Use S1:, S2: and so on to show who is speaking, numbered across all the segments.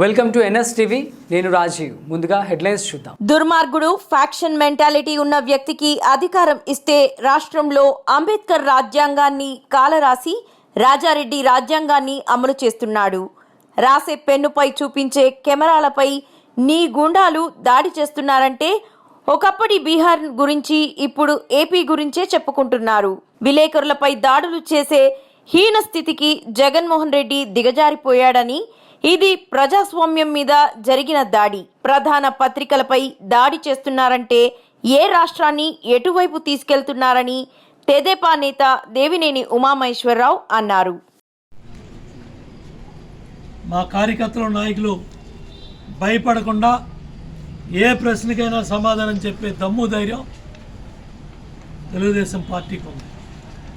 S1: Welcome to NS TV. నేను రాజీవ్. ముందుగా headlines చూద్దాం.
S2: దుర్మార్గుడు ఫ్యాక్షన్ మెంటాలిటీ ఉన్న వ్యక్తికి అధికారం ఇస్తే రాష్ట్రంలో అంబేద్కర్ రాజ్యాంగాన్ని కాలరాసి రాజారెడ్డి రాజ్యాంగాన్ని అమలు చేస్తున్నాడు. రాసే పెన్నుపై చూపించే కెమెరాలపై నీ గుండాలు దాడి చేస్తున్నారంటే ఒకప్పటి బీహార్ గురించి ఇప్పుడు ఏపీ గురించే చెప్పుకుంటున్నారు. విలేకరులపై దాడులు చేసే హీన స్థితికి జగన్మోహన్ రెడ్డి దిగజారిపోయాడని ఇది ప్రజాస్వామ్యం మీద జరిగిన దాడి. ప్రధాన పత్రికలపై దాడి చేస్తున్నారంటే ఏ రాష్ట్రాన్ని ఎటువైపు తీసుకెళ్తున్నారని తెదేపా నేత దేవినేని ఉమామహేశ్వరరావు అన్నారు.
S3: మా కార్యకర్తలు నాయకులు భయపడకుండా ఏ ప్రశ్నకైనా సమాధానం చెప్పే దమ్ము ధైర్యం తెలుగుదేశం పార్టీకి ఉంది.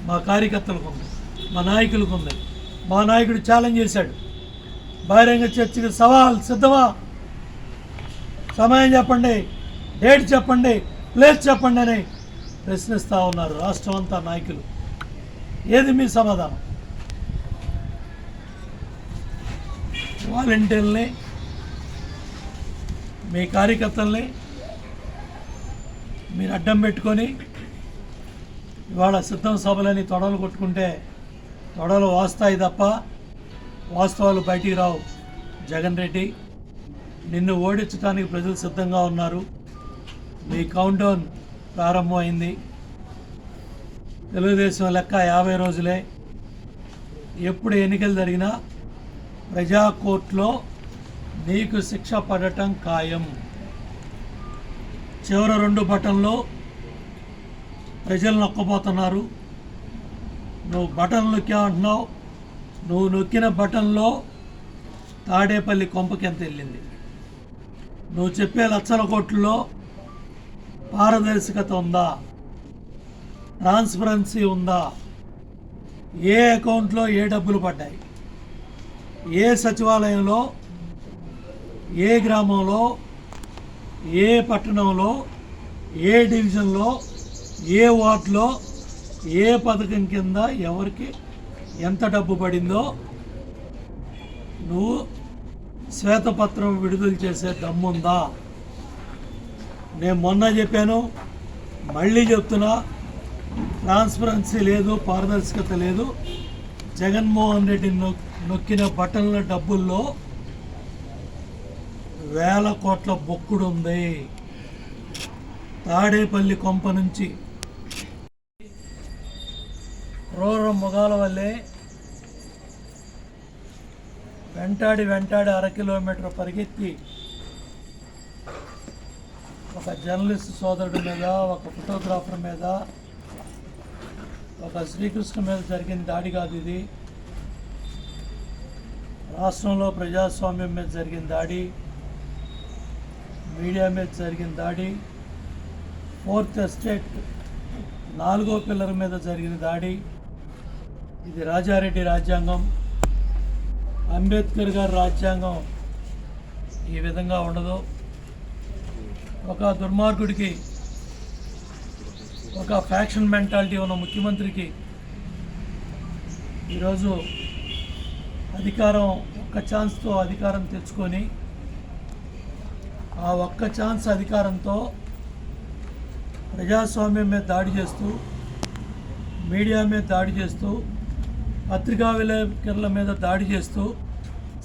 S3: మా కార్యకర్తలకు ఉంది. మా నాయకులకు ఉంది. మా నాయకుడు ఛాలెంజ్ చేశాడు. బహిరంగ చర్చకి సవాల్ సిద్ధమా? సమయం చెప్పండి డేట్ చెప్పండి ప్లేస్ చెప్పండి అని ప్రశ్నిస్తూ ఉన్నారు రాష్ట్రం అంతా నాయకులు. ఏది మీ సమాధానం? వాలంటీర్ని మీ కార్యకర్తల్ని మీరు అడ్డం పెట్టుకొని ఇవాళ సిద్ధం సభలని తొడలు కొట్టుకుంటే తొడలు వాస్తాయి తప్ప వాస్తవాలు బయటికి రావు. జగన్ రెడ్డి నిన్ను ఓడించడానికి ప్రజలు సిద్ధంగా ఉన్నారు. మీ కౌంట్ డౌన్ ప్రారంభమైంది. తెలుగుదేశం లెక్క యాభై రోజులే. ఎప్పుడు ఎన్నికలు జరిగినా ప్రజా కోర్టులో నీకు శిక్ష పడటం ఖాయం. చివరి రెండు బటన్లో ప్రజలు నొక్కబోతున్నారు నువ్వు బటన్ నొక్కావంటున్నావు నువ్వు నొక్కిన బటన్లో తాడేపల్లి కొంపకి ఎంత వెళ్ళింది నువ్వు చెప్పే లక్షల కోట్లలో పారదర్శకత ఉందా? ట్రాన్స్పరెన్సీ ఉందా? ఏ అకౌంట్లో ఏ డబ్బులు పడ్డాయి? ఏ సచివాలయంలో ఏ గ్రామంలో ఏ పట్టణంలో ఏ డివిజన్లో ఏ వార్డులో ఏ పథకం కింద ఎవరికి ఎంత డబ్బు పడిందో నువ్వు శ్వేతపత్రం విడుదల చేసే దమ్ముందా? నేను మొన్న చెప్పాను మళ్ళీ చెప్తున్నా ట్రాన్స్పరెన్సీ లేదు పారదర్శకత లేదు. జగన్మోహన్ రెడ్డి నొక్- నొక్కిన బటన్ల డబ్బుల్లో వేల కోట్ల బొక్కుడు ఉంది తాడేపల్లి కొంప నుంచి క్రూర మొగాల వల్లే వెంటాడి వెంటాడి అర కిలోమీటర్ పరిగెత్తి ఒక జర్నలిస్ట్ సోదరుడి మీద ఒక ఫోటోగ్రాఫర్ మీద ఒక శ్రీకృష్ణ మీద జరిగిన దాడి కాదు ఇది. రాష్ట్రంలో ప్రజాస్వామ్యం మీద జరిగిన దాడి మీడియా మీద జరిగిన దాడి ఫోర్త్ ఎస్టేట్ నాలుగో పిల్లర్ మీద జరిగిన దాడి ఇది రాజారెడ్డి రాజ్యాంగం. అంబేద్కర్ గారి రాజ్యాంగం ఈ విధంగా ఉండదు. ఒక దుర్మార్గుడికి ఒక ఫ్యాక్షన్ మెంటాలిటీ ఉన్న ముఖ్యమంత్రికి ఈరోజు అధికారం ఒక్క ఛాన్స్తో అధికారం తెచ్చుకొని ఆ ఒక్క ఛాన్స్ అధికారంతో ప్రజాస్వామ్యం మీద దాడి చేస్తూ మీడియా మీద దాడి చేస్తూ పత్రికా విలేకరుల మీద దాడి చేస్తూ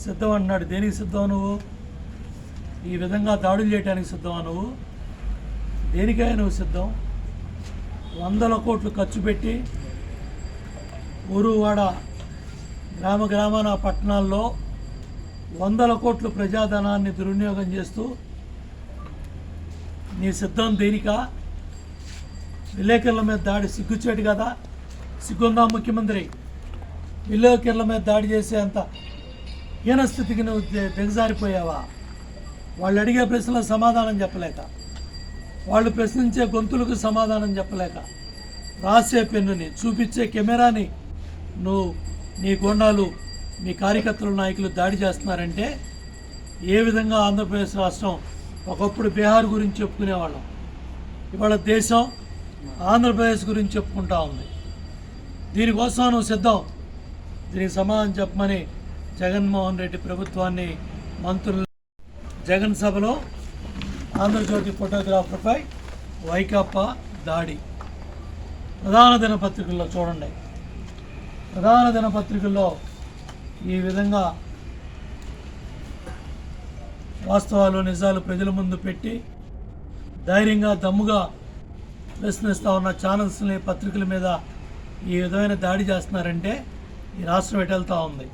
S3: సిద్ధం అన్నాడు. దేనికి సిద్ధం నువ్వు? ఈ విధంగా దాడులు చేయడానికి సిద్ధమా నువ్వు? దేనికైనా నువ్వు సిద్ధం? వందల కోట్లు ఖర్చు పెట్టి ఊరువాడ గ్రామ గ్రామాన పట్టణాల్లో వందల కోట్లు ప్రజాధనాన్ని దుర్వినియోగం చేస్తూ నీ సిద్ధం దేనికా? విలేకరుల మీద దాడి సిగ్గుచేటు కదా? సిగ్గుందా ముఖ్యమంత్రి? విలేకరుల మీద దాడి చేసే అంత హీనస్థితికి నువ్వు దిగజారిపోయావా వాళ్ళు అడిగే ప్రశ్నలకు సమాధానం చెప్పలేక వాళ్ళు ప్రశ్నించే గొంతులకు సమాధానం చెప్పలేక రాసే పెన్నుని చూపించే కెమెరాని నువ్వు నీ గోండాలు మీ కార్యకర్తలు నాయకులు దాడి చేస్తున్నారంటే ఏ విధంగా ఆంధ్రప్రదేశ్ రాష్ట్రం ఒకప్పుడు బీహార్ గురించి చెప్పుకునేవాళ్ళం. ఇవాళ దేశం ఆంధ్రప్రదేశ్ గురించి చెప్పుకుంటా ఉంది. దీనికోసం నువ్వు సిద్ధం. దీనికి సమాధానం చెప్పమని జగన్మోహన్ రెడ్డి ప్రభుత్వాన్ని మంత్రులు జగన్ సభలో ఆంధ్రజ్యోతి ఫోటోగ్రాఫర్పై వైకాపా దాడి. ప్రధాన దినపత్రికల్లో చూడండి. ప్రధాన దినపత్రికల్లో ఈ విధంగా వాస్తవాలు నిజాలు ప్రజల ముందు పెట్టి ధైర్యంగా దమ్ముగా ప్రశ్నిస్తూ ఉన్న ఛానల్స్ని పత్రికల మీద ఈ విధమైన దాడి చేస్తున్నారంటే ఈ రాష్ట్రం ఎటు వెళ్తూ ఉంది?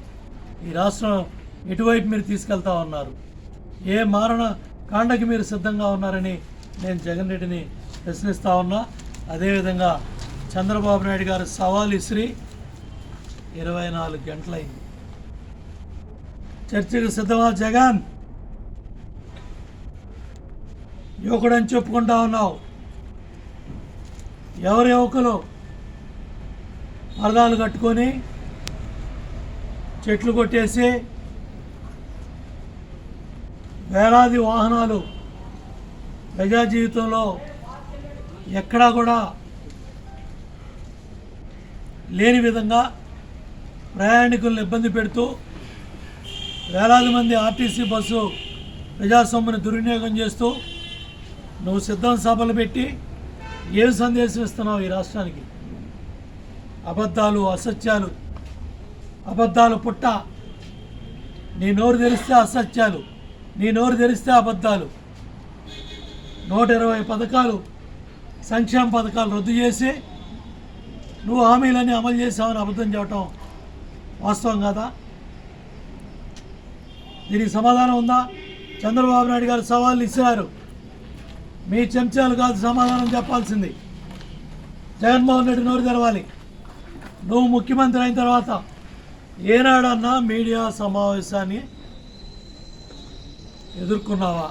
S3: ఈ రాష్ట్రం ఎటువైపు మీరు తీసుకెళ్తా ఉన్నారు? ఏ మారణ కాండకి మీరు సిద్ధంగా ఉన్నారని నేను జగన్ రెడ్డిని ప్రశ్నిస్తా ఉన్నా. అదేవిధంగా చంద్రబాబు నాయుడు గారు సవాల్ ఇసిరి ఇరవై నాలుగు గంటలైంది. చర్చకు సిద్ధమా జగన్? యువకుడని చెప్పుకుంటా ఉన్నావు. ఎవరు యువకులు? మరదాలు కట్టుకొని చెట్లు కొట్టేసి వేలాది వాహనాలు ప్రజా జీవితంలో ఎక్కడా కూడా లేని విధంగా ప్రయాణికులను ఇబ్బంది పెడుతూ వేలాది మంది ఆర్టీసీ బస్సు ప్రజాస్వామ్యని దుర్వినియోగం చేస్తూ నువ్వు సిద్ధం సభలు పెట్టి ఏం సందేశం ఇస్తున్నావు ఈ రాష్ట్రానికి? అబద్ధాలు అసత్యాలు అబద్ధాలు పుట్ట. నీ నోరు తెరిస్తే అసత్యాలు నీ నోరు తెరిస్తే అబద్ధాలు. నూట ఇరవై పథకాలు సంక్షేమ పథకాలు రద్దు చేసి నువ్వు హామీలన్నీ అమలు చేసావని అబద్ధం చెప్పటం వాస్తవం కదా? దీనికి సమాధానం ఉందా? చంద్రబాబు నాయుడు గారు సవాళ్ళు ఇచ్చారు. మీ చెంచాలు కాదు సమాధానం చెప్పాల్సింది. జగన్మోహన్ రెడ్డి నోరు తెరవాలి. నువ్వు ముఖ్యమంత్రి అయిన తర్వాత ఏనాడన్నా మీడియా సమావేశాన్ని ఎదుర్కొన్నావా?